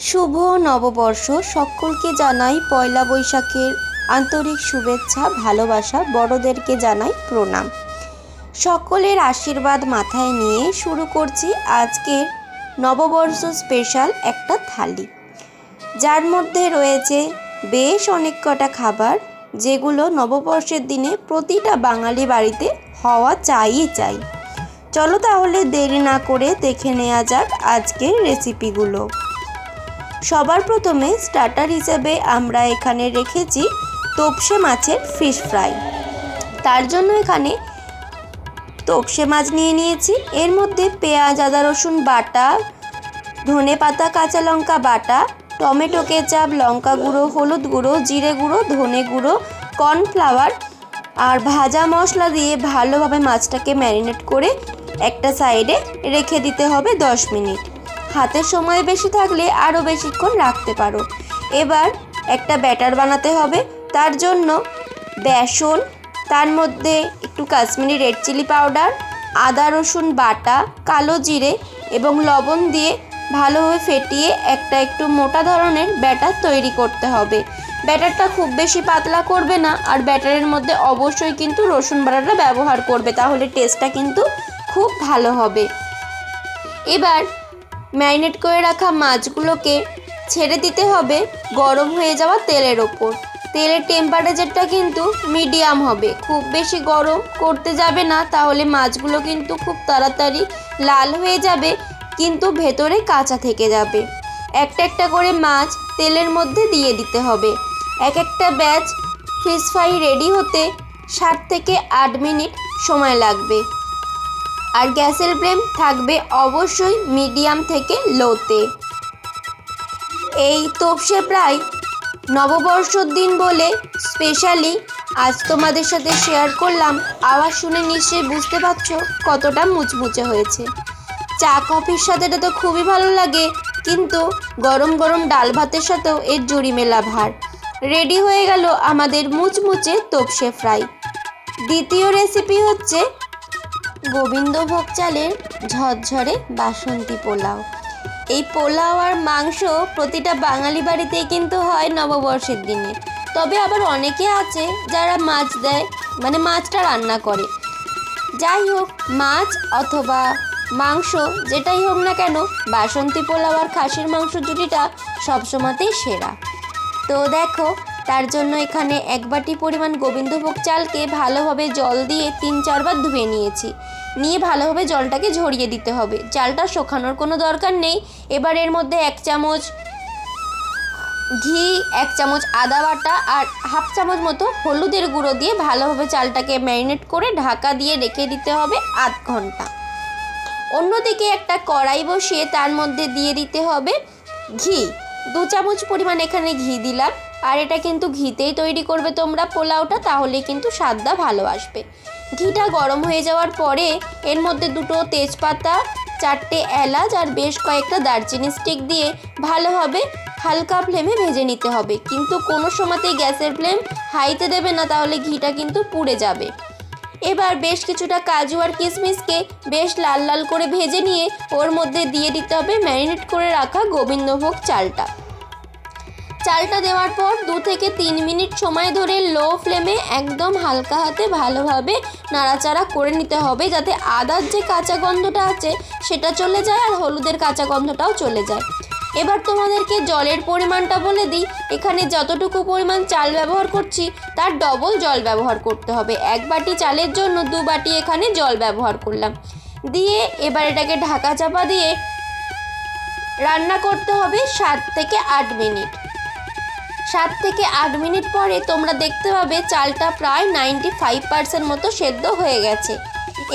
শুভ নববর্ষ। সকলকে জানাই পয়লা বৈশাখের আন্তরিক শুভেচ্ছা, ভালোবাসা। বড়দেরকে জানাই প্রণাম। সকলের আশীর্বাদ মাথায় নিয়ে শুরু করছি আজকের নববর্ষ স্পেশাল একটা থালি। যার মধ্যে রয়েছে বেশ অনেক কটা খাবার, যেগুলো নববর্ষের দিনে প্রতিটা বাঙালি বাড়িতে হওয়া চাইই চাই। চলো তাহলে দেরি না করে দেখে নেওয়া যাক আজকের রেসিপিগুলো সবার প্রথমে স্টার্টার হিসেবে আমরা এখানে রেখেছি তোপসে মাছের ফিশ ফ্রাই তার জন্য এখানে তোপসে মাছ নিয়ে নিয়েছি। এর মধ্যে পেঁয়াজ, আদা, রসুন বাটা, ধনে পাতা, কাঁচা লঙ্কা বাটা, টমেটো কেচাপ, লঙ্কা গুঁড়ো, হলুদ গুঁড়ো, জিরে গুঁড়ো, ধনে গুঁড়ো, কর্নফ্লাওয়ার আর ভাজা মশলা দিয়ে ভালোভাবে মাছটাকে ম্যারিনেট করে একটা সাইডে রেখে দিতে হবে দশ মিনিট। হাতের সময় বেশি থাকলে আরও বেশিক্ষণ রাখতে পারো। এবার একটা ব্যাটার বানাতে হবে। তার জন্য বেসন, তার মধ্যে একটু কাশ্মীরি রেড চিলি পাউডার, আদা, রসুন বাটা, কালো জিরে এবং লবণ দিয়ে ভালোভাবে ফেটিয়ে একটা একটু মোটা ধরনের ব্যাটার তৈরি করতে হবে। ব্যাটারটা খুব বেশি পাতলা করবে না আর ব্যাটারের মধ্যে অবশ্যই কিন্তু রসুন বাটাটা ব্যবহার করবে, তাহলে টেস্টটা কিন্তু খুব ভালো হবে। এবার ম্যারিনেট করে রাখা মাছগুলোকে ছেড়ে দিতে হবে গরম হয়ে যাওয়া তেলের ওপর। তেলের টেম্পারেচারটা কিন্তু মিডিয়াম হবে। খুব বেশি গরম করতে যাবে না, তাহলে মাছগুলো কিন্তু খুব তাড়াতাড়ি লাল হয়ে যাবে, কিন্তু ভেতরে কাঁচা থেকে যাবে। একটা একটা করে মাছ তেলের মধ্যে দিয়ে দিতে হবে। এক একটা ব্যাচ ফিশ ফ্রাই রেডি হতে ষাট থেকে আট মিনিট সময় লাগবে। আর গ্যাসের ফ্লেম থাকবে অবশ্যই মিডিয়াম থেকে লোতে। এই তোপসে প্রায় নববর্ষর দিন বলে স্পেশালি আজ তোমাদের সাথে শেয়ার করলাম। আওয়াজ শুনে নিশ্চয়ই বুঝতে পারছ কতটা মুচমুচে হয়েছে। চা, কফির সাথে এটা তো খুবই ভালো লাগে, কিন্তু গরম গরম ডাল ভাতের সাথেও এর জুড়ি মেলা ভার। রেডি হয়ে গেল আমাদের মুচমুচে তোপসে ফ্রাই দ্বিতীয় রেসিপি হচ্ছে গোবিন্দভোগ চালের ঝরঝরে বাসন্তী পোলাও। এই পোলাও আর মাংস প্রতিটা বাঙালি বাড়িতেই কিন্তু হয় নববর্ষের দিনে। তবে আবার অনেকে আছে যারা মাছ দেয় মানে মাছটা রান্না করে। যাই হোক, মাছ অথবা মাংস যেটাই হোক না কেন, বাসন্তী পোলাও আর খাসির মাংস জুটিটা সবসময়তেই সেরা। তো দেখো তার জন্য এখানে এক বাটি পরিমাণ গোবিন্দভোগ চালকে ভালোভাবে জল দিয়ে তিন চারবার ধুয়ে নিয়েছি। নিয়ে ভালোভাবে জলটাকে ঝরিয়ে দিতে হবে। চালটা শোকানোর কোনো দরকার নেই। এবার এর মধ্যে এক চামচ ঘি, এক চামচ আদা বাটা আর হাফ চামচ মতো হলুদের গুঁড়ো দিয়ে ভালোভাবে চালটাকে ম্যারিনেট করে ঢাকা দিয়ে রেখে দিতে হবে আধ ঘণ্টা। অন্যদিকে একটা কড়াই বসিয়ে তার মধ্যে দিয়ে দিতে হবে ঘি। দু চামচ পরিমাণ এখানে ঘি দিলাম। আর এটা কিন্তু ঘিতেই তৈরি করবে তোমরা পোলাওটা তাহলে কিন্তু স্বাদটা ভালো আসবে। ঘিটা গরম হয়ে যাওয়ার পরে এর মধ্যে দুটো তেজপাতা, চারটে এলাচ আর বেশ কয়েকটা দারচিনি স্টিক দিয়ে ভালোভাবে হালকা ফ্লেমে ভেজে নিতে হবে। কিন্তু কোনো সময়তেই গ্যাসের ফ্লেম হাইতে দেবে না, তাহলে ঘিটা কিন্তু পুড়ে যাবে। এবার বেশ কিছুটা কাজু আর কিশমিশকে বেশ লাল লাল করে ভেজে নিয়ে ওর মধ্যে দিয়ে দিতে হবে ম্যারিনেট করে রাখা গোবিন্দভোগ চালটা। চালটা দেওয়ার পর দু থেকে তিন মিনিট সময় ধরে লো ফ্লেমে একদম হালকা হাতে ভালোভাবে নাড়াচাড়া করে নিতে হবে যাতে আদার যে কাঁচা গন্ধটা আছে সেটা চলে যায় আর হলুদের কাঁচা গন্ধটাও চলে যায়। এবার তোমাদেরকে জলের পরিমাণটা বলে দিই। এখানে যতটুকু পরিমাণ চাল ব্যবহার করছি, তার ডবল জল ব্যবহার করতে হবে। এক বাটি চালের জন্য দু বাটি এখানে জল ব্যবহার করলাম। দিয়ে এবার এটাকে ঢাকা চাপা দিয়ে রান্না করতে হবে সাত থেকে আট মিনিট। সাত থেকে আট মিনিট পরে তোমরা দেখতে পাবে চালটা প্রায় নাইনটি ফাইভ পার্সেন্ট মতো সেদ্ধ হয়ে গেছে।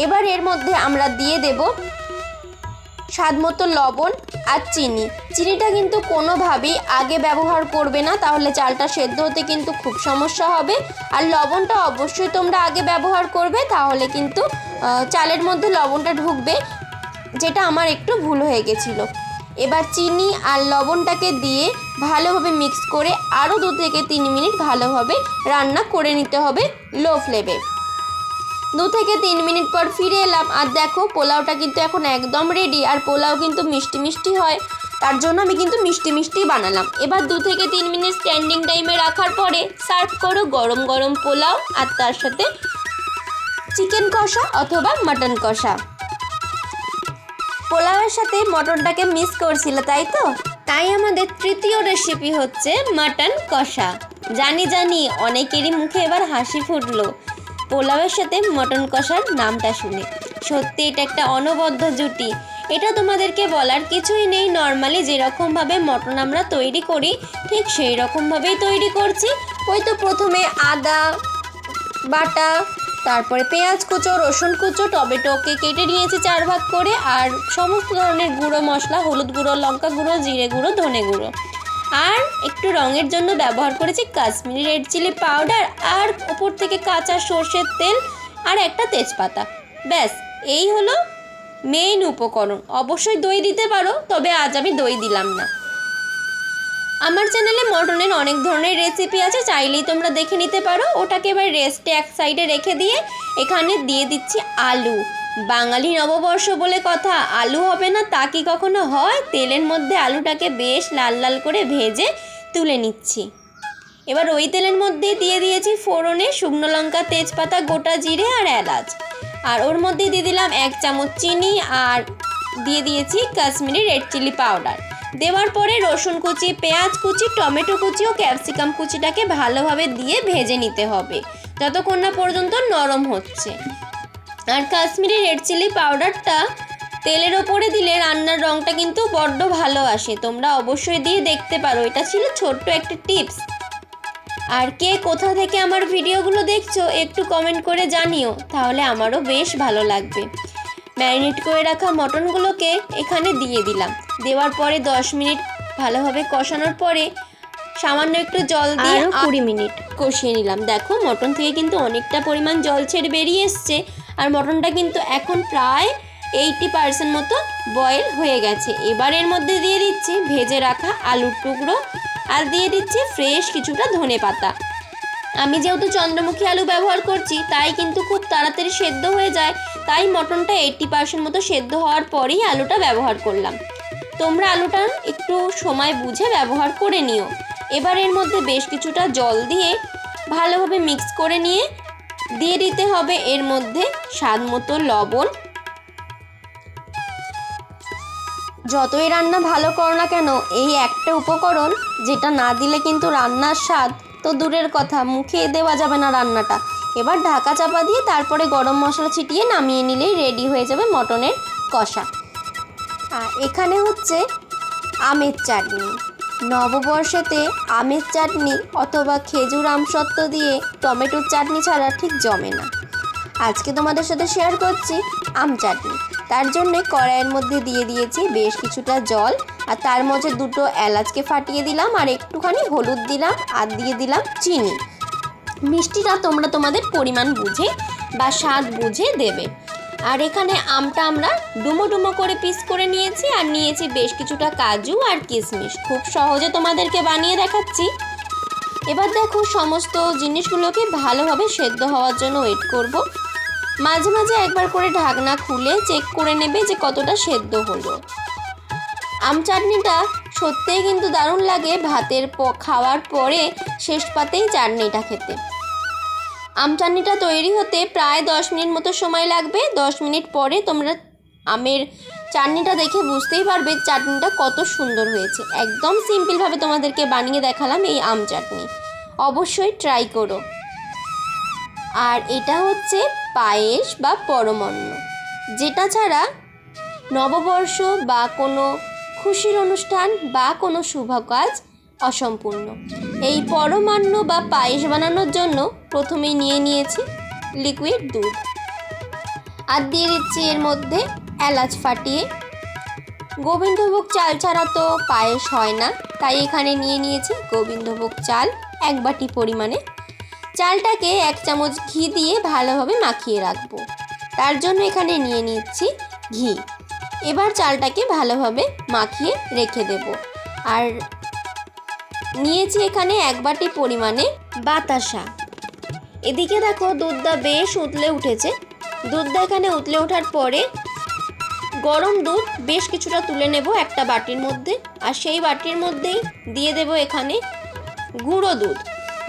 এবার এর মধ্যে আমরা দিয়ে দেব স্বাদ মতো লবণ আর চিনি। চিনিটা কিন্তু কোনোভাবেই আগে ব্যবহার করবে না, তাহলে চালটা সেদ্ধ হতে কিন্তু খুব সমস্যা হবে। আর লবণটা অবশ্যই তোমরা আগে ব্যবহার করবে, তাহলে কিন্তু চালের মধ্যে লবণটা ঢুকবে, যেটা আমার একটু ভুল হয়ে গেছিল। এবার চিনি আর লবণটাকে দিয়ে ভালোভাবে মিক্স করে আরও দু থেকে তিন মিনিট ভালোভাবে রান্না করে নিতে হবে লো ফ্লেমে দু থেকে তিন মিনিট পর ফিরে এলাম আর দেখো পোলাওটা কিন্তু এখন একদম রেডি আর পোলাও কিন্তু মিষ্টি মিষ্টি হয়। তার জন্য আমি কিন্তু মিষ্টি মিষ্টি বানালাম। এবার দু থেকে তিন মিনিট স্ট্যান্ডিং টাইমে রাখার পরে সার্ভ করো গরম গরম পোলাও আর তার সাথে চিকেন কষা অথবা মাটন কষা। পোলাওয়ের সাথে মটনটাকে মিস করছিল, তাই তো? তাই আমাদের তৃতীয় রেসিপি হচ্ছে মাটন কষা। জানি জানি, অনেকেরই মুখে এবার হাসি ফুটলো পোলাওয়ের সাথে মটন কষার নামটা শুনে। সত্যি, এটা একটা অনবদ্য জুটি। এটা তোমাদেরকে বলার কিছুই নেই। নর্মালি যেরকমভাবে মটন আমরা তৈরি করি, ঠিক সেই রকমভাবেই তৈরি করছি। ওই তো প্রথমে আদা বাটা তারপরে পেঁয়াজ কুচো, রসুন কুচো, টমেটোকে কেটে নিয়েছি চার ভাগ করে, আর সমস্ত ধরনের গুঁড়ো মশলা, হলুদ গুঁড়ো, লঙ্কা গুঁড়ো, জিরে গুঁড়ো, ধনে গুঁড়ো। আর একটু রঙের জন্য ব্যবহার করেছি কাশ্মীরি রেড চিলি পাউডার, আর ওপর থেকে কাঁচা সর্ষের তেল, আর একটা তেজপাতা। ব্যাস, এই হলো মেইন উপকরণ। অবশ্যই দই দিতে পারো, তবে আজ আমি দই দিলাম না। আমার চ্যানেলে মটনের অনেক ধরনের রেসিপি আছে, চাইলেই তোমরা দেখে নিতে পারো। ওটাকে এবার রেস্টে এক সাইডে রেখে দিয়ে এখানে দিয়ে দিচ্ছি আলু। বাঙালি নববর্ষ বলে কথা, আলু হবে না তা কি কখনো হয়? তেলের মধ্যে আলুটাকে বেশ লাল লাল করে ভেজে তুলে নিচ্ছি। এবার ওই তেলের মধ্যে দিয়ে দিয়েছি ফোড়নে শুকনো লঙ্কা, তেজপাতা, গোটা জিরে আর এলাচ। আর ওর মধ্যে দিয়ে দিলাম এক চামচ চিনি আর দিয়ে দিয়েছি কাশ্মীরি রেড চিলি পাউডার দেওয়ার পরে রসুন কুচি, পেঁয়াজ কুচি, টমেটো কুচি ও ক্যাপসিকাম কুচিটাকে ভালোভাবে দিয়ে ভেজে নিতে হবে। যতক্ষণ না পর্যন্ত নরম হচ্ছে। আর কাশ্মীরি রেড চিলি পাউডারটা তেলের ওপরে দিলে রান্নার রঙটা কিন্তু বড্ড ভালো আসে। তোমরা অবশ্যই দিয়ে দেখতে পারো। এটা ছিল ছোট্ট একটা টিপস। আর কে কোথা থেকে আমার ভিডিওগুলো দেখছ, একটু কমেন্ট করে জানিও। তাহলে আমারও বেশ ভালো লাগবে। ম্যারিনেট করে রাখা মটনগুলোকে এখানে দিয়ে দিলাম। দেওয়ার পরে দশ মিনিট ভালোভাবে কষানোর পরে সামান্য একটু জল দিয়ে কুড়ি মিনিট। কষিয়ে নিলাম। দেখো মটন থেকে কিন্তু অনেকটা পরিমাণ জল ছেড়ে বেরিয়ে এসছে আর মটনটা কিন্তু এখন প্রায় এইটি পার্সেন্ট মতো বয়েল হয়ে গেছে। এবার এর মধ্যে দিয়ে দিচ্ছি ভেজে রাখা আলুর টুকরো আর দিয়ে দিচ্ছি ফ্রেশ কিছুটা ধনে পাতা আমি যেহেতু চন্দ্রমুখী আলু ব্যবহার করছি, তাই কিন্তু খুব তাড়াতাড়ি সেদ্ধ হয়ে যায়। তাই মটনটা এইট্টি পার্সেন্ট মতো সেদ্ধ হওয়ার পরেই আলুটা ব্যবহার করলাম। তোমরা আলুটা একটু সময় বুঝে ব্যবহার করে নিও। এবার এর মধ্যে বেশ কিছুটা জল দিয়ে ভালোভাবে মিক্স করে নিয়ে দিয়ে দিতে হবে এর মধ্যে স্বাদ মতো লবণ। যতই রান্না ভালো করো না কেন, এই একটা উপকরণ যেটা না দিলে কিন্তু রান্নার স্বাদ তো দূরের কথা, মুখে দেওয়া যাবে না রান্নাটা। এবার ঢাকা চাপা দিয়ে তারপরে গরম মশলা ছিটিয়ে নামিয়ে নিলেই রেডি হয়ে যাবে মটনের কষা। আর এখানে হচ্ছে আমের চাটনি। নববর্ষেতে আমের চাটনি অথবা খেজুর আমসত্ত্ব দিয়ে টমেটোর চাটনি ছাড়া ঠিক জমে না। আজকে তোমাদের সাথে শেয়ার করছি আম চাটনি। তার জন্যে কড়াইয়ের মধ্যে দিয়ে দিয়েছি বেশ কিছুটা জল আর তার মধ্যে দুটো এলাচকে ফাটিয়ে দিলাম আর একটুখানি হলুদ দিলাম আর দিয়ে দিলাম চিনি। মিষ্টিটা তোমরা তোমাদের পরিমাণ বুঝে বা স্বাদ বুঝে দেবে। আর এখানে আমটা আমরা ডুমো ডুমো করে পিস করে নিয়েছি আর নিয়েছি বেশ কিছুটা কাজু আর কিশমিশ। খুব সহজে তোমাদেরকে বানিয়ে দেখাচ্ছি। এবার দেখো সমস্ত জিনিসগুলোকে ভালোভাবে সেদ্ধ হওয়ার জন্য ওয়েট করব। মাঝে মাঝে একবার করে ঢাকনা খুলে চেক করে নেবে যে কতটা সেদ্ধ হলো। আম চাটনিটা সত্যিই কিন্তু দারুণ লাগে ভাতের খাওয়ার পরে শেষ পাতেই চাটনিটা খেতে। আম চাটনিটা তৈরি হতে প্রায় দশ মিনিট মতো সময় লাগবে। দশ মিনিট পরে তোমরা আমের চাটনিটা দেখে বুঝতেই পারবে চাটনিটা কত সুন্দর হয়েছে। একদম সিম্পলভাবে তোমাদেরকে বানিয়ে দেখালাম এই আম চাটনি। অবশ্যই ট্রাই করো। আর এটা হচ্ছে পায়েস বা পরমন্ন। যেটা ছাড়া নববর্ষ বা কোনো খুশির অনুষ্ঠান বা কোনো শুভ কাজ অসম্পূর্ণ। এই পরমান্ন বা পায়েস বানানোর জন্য প্রথমেই নিয়ে নিয়েছি লিকুইড দুধ। আর দিয়ে দিচ্ছি এর মধ্যে এলাচ ফাটিয়ে। গোবিন্দভোগ চাল ছাড়া তো পায়েস হয় না, তাই এখানে নিয়ে নিয়েছি গোবিন্দভোগ চাল এক বাটি পরিমাণে। চালটাকে এক চামচ ঘি দিয়ে ভালোভাবে মাখিয়ে রাখব। তার জন্য এখানে নিয়ে নিচ্ছি ঘি। এবার চালটাকে ভালোভাবে মাখিয়ে রেখে দেব। আর নিয়েছি এখানে এক বাটি পরিমাণে বাতাসা। এদিকে দেখো দুধটা বেশ উতলে উঠেছে। দুধটা এখানে উতলে ওঠার পরে গরম দুধ বেশ কিছুটা তুলে নেব একটা বাটির মধ্যে। আর সেই বাটির মধ্যেই দিয়ে দেব এখানে গুঁড়ো দুধ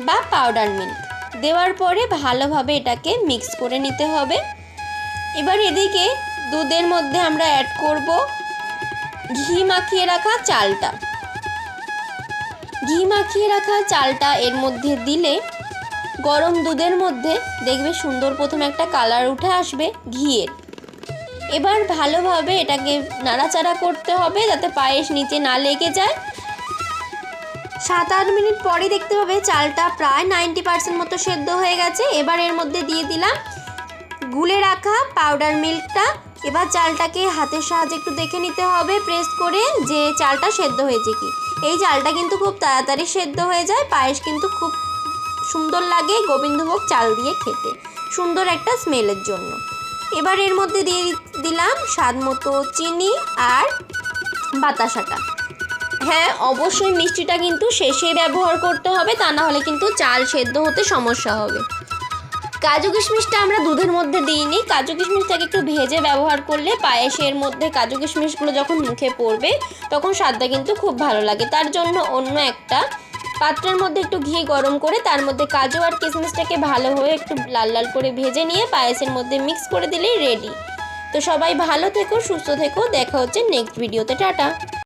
বা পাউডার মিল্ক দেওয়ার পরে ভালোভাবে এটাকে মিক্স করে নিতে হবে। এবার এদিকে দুধের মধ্যে আমরা অ্যাড করব ঘি মাখিয়ে রাখা চালটা। ঘি মাখিয়ে রাখা চালটা এর মধ্যে দিলে গরম দুধের মধ্যে দেখবে সুন্দর প্রথম একটা কালার উঠে আসবে ঘিয়ের। এবার ভালোভাবে এটাকে নাড়াচাড়া করতে হবে যাতে পায়েস নিচে না লেগে যায়। সাত আট মিনিট পরে দেখতে হবে চালটা প্রায় নাইনটি পার্সেন্ট মতো সেদ্ধ হয়ে গেছে। এবার এর মধ্যে দিয়ে দিলাম গুলে রাখা পাউডার মিল্কটা এবার চালটাকে হাতের সাহায্যে একটু দেখে নিতে হবে প্রেস করে যে চালটা সেদ্ধ হয়েছে কি। এই চালটা কিন্তু খুব তাড়াতাড়ি সেদ্ধ হয়ে যায়, পায়েস কিন্তু খুব সুন্দর লাগে গোবিন্দভোগ চাল দিয়ে খেতে। সুন্দর একটা স্মেলের জন্য। এবার এর মধ্যে দিয়ে দিলাম স্বাদ মতো চিনি আর বাতাসাটা। হ্যাঁ অবশ্যই মিষ্টিটা কিন্তু শেষে ব্যবহার করতে হবে, তা না হলে কিন্তু চাল সেদ্ধ হতে সমস্যা হবে। কাজু কিশমিশটা আমরা দুধের মধ্যে দিই দিইনি। কাজু কিশমিশটাকে একটু ভেজে ব্যবহার করলে পায়েসের মধ্যে কাজু কিশমিশগুলো যখন মুখে পড়বে, তখন স্বাদটা কিন্তু খুব ভালো লাগে। তার জন্য অন্য একটা পাত্রের মধ্যে একটু ঘি গরম করে, তার মধ্যে কাজু আর কিশমিশটাকে ভালো হয়ে একটু লাল লাল করে ভেজে নিয়ে পায়েসের মধ্যে মিক্স করে দিলেই রেডি। তো সবাই ভালো থেকো, সুস্থ থেকো, দেখা হচ্ছে নেক্সট ভিডিওতে টাটা!